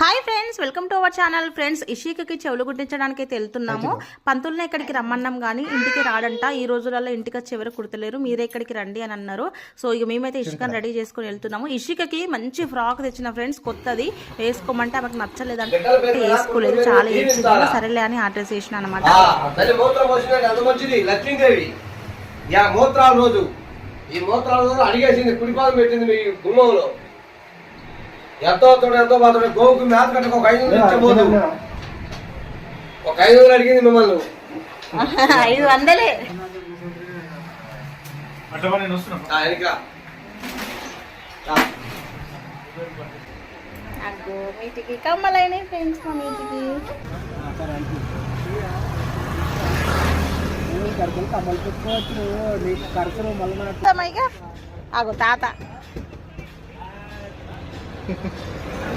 Hi friends welcome to our channel. Friends ఇషికకి చెవులు గుట్టించడానికి అయితే వెళ్తున్నాము పంతుల్ని ఇక్కడికి రమ్మన్నాం కానీ ఇంటికి రాడంట. ఈ రోజులలో ఇంటికి వచ్చి ఎవరు కుడతలేరు. మీరే ఇక్కడికి రండి అని అన్నారు. సో ఇక మేమైతే ఇషికని రెడీ చేసుకుని వెళ్తున్నాము. ఇషికకి మంచి ఫ్రాక్ తెచ్చిన ఫ్రెండ్స్ కొత్తది. వేసుకోమంటే ఆమెకు నచ్చలేదంటే వేసుకోలేదు. చాలా ఏడ్చింది. సరేలే అని ఆర్డర్ చేసిన అనమాట ఈ మూత్రాల రోజు అడిగేసింది కుడిపాదం పెట్టింది మీ గుమ్మంలో. ఎంతో తోడు ఎంతో మాత్రం గోవుకు మేత కట్టక ఒక ఐదు వందలు ఇచ్చబోదు ఒక ఐదు వందలు అడిగింది మిమ్మల్ని. ఐదు వందలే. నాకు మీటికి కమ్మలైన ఫ్రెండ్స్ మా మీటికి కడుపులు కమ్మలు పెట్టుకోవచ్చు. నీకు కడతలు మళ్ళీ ఆగు తాత. thank